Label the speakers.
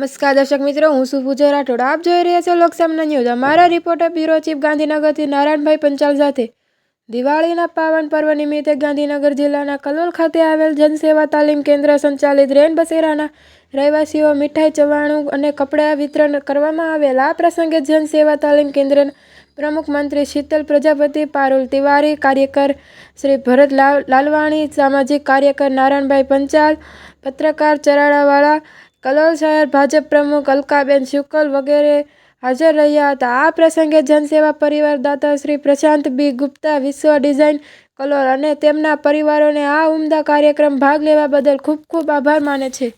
Speaker 1: નમસ્કાર દર્શક મિત્રો, હું છું પૂજા રાઠોડ. આપ જોઈ રહ્યા છો લોકસામના ન્યૂઝ. અમારા રિપોર્ટર બ્યુરો ચીફ ગાંધીનગરથી નારાયણભાઈ પંચાલ સાથે. દિવાળીના પાવન પર્વ નિમિત્તે ગાંધીનગર જિલ્લાના કલોલ ખાતે આવેલ જનસેવા તાલીમ કેન્દ્ર સંચાલિત રેન બસેરાના રહેવાસીઓ મીઠાઈ, ચવાણું અને કપડાં વિતરણ કરવામાં આવેલ. આ પ્રસંગે જનસેવા તાલીમ કેન્દ્રના પ્રમુખ મંત્રી શીતલ, પ્રજાપતિ, પારુલ તિવારી, કાર્યકર શ્રી ભરત લાલ- લાલવાણી, સામાજિક કાર્યકર નારાયણભાઈ પંચાલ, પત્રકાર ચરાડાવાળા કલોલ શહેર ભાજપ પ્રમુખ અલકાબેન શુકલ વગેરે હાજર રહ્યા હતા. આ પ્રસંગે જનસેવા પરિવાર દાતા શ્રી પ્રશાંત બી ગુપ્તા, વિશ્વ ડિઝાઇન કલોલ અને તેમના પરિવારોને આ ઉમદા કાર્યક્રમ ભાગ લેવા બદલ ખૂબ ખૂબ આભાર માને છે.